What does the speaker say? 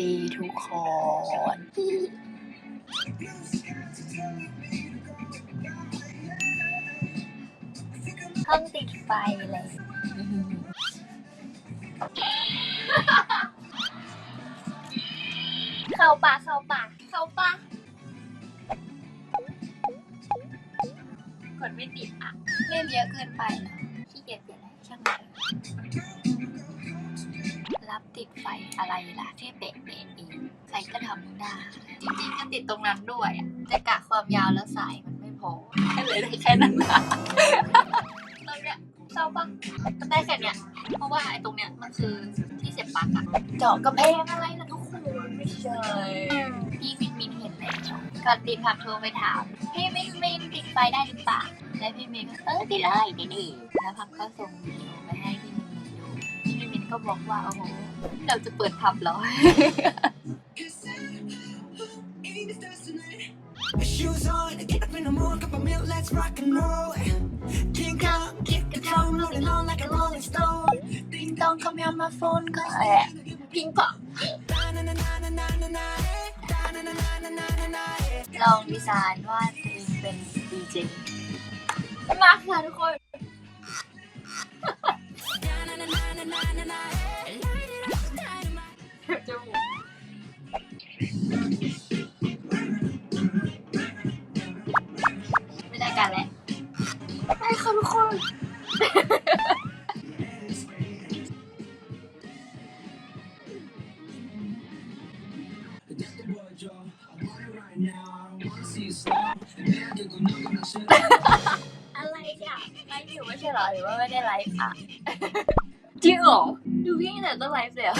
ดีทุกคน ห้องติดไฟเลย เข้าป่าเข้าป่าเข้าป่ากดไม่ติดอะ เล่นเยอะเกินไปขี้เกียจเปลี่ยนอะไรช่างมัน อะไรล่ะแค่เปะเปะเองใครก็ทำได้ จริงๆก็ติดตรงนั้นด้วยอะแต่กะความยาวแล้วสายมันไม่พอแค่เลยได้แค่นั้นนะตรงเนี้ยเศร้าปะมันได้แค่เนี้ยเพราะว่าไอ้ตรงเนี้ยมันคือที่เสียบปลั๊กอะเจาะกระแพงอะไรนะทุกคนไม่ใช่พี่มินมินเห็นแล้วก่อนติดผักโทรไปถามพี่มินมินติดไฟได้หรือเปล่าแล้วพี่มินก็เออติดเลยดีดีแล้วพักก็ส่งวิดีโอไปให้พี่มินมินดูพี่มินมินก็บอกว่าโอ้โห เราจะเปิดทับเหรอ Shoes on, get up in the morning, cup of milk, let's rock and roll. King Kong, kick the drum, rolling on like a rolling stone. ปิงตองคำยามาโฟนก็แอบพิงปอง Da-na-na-na-na-na-na, eh. Da-na-na-na-na-na-na, eh. ลองดีไซน์ว่าตัวเองเป็นดีเจมาค่ะทุกคน ไม่ได้กันแหละไปค่ะทุกคนอะไรอะไลฟ์อยู่ไม่ใช่เหรอหรือว่าไม่ได้ไลฟ์อะ จริงเหรอ ดูพี่แต่ต้องไลฟ์เลยเหรอ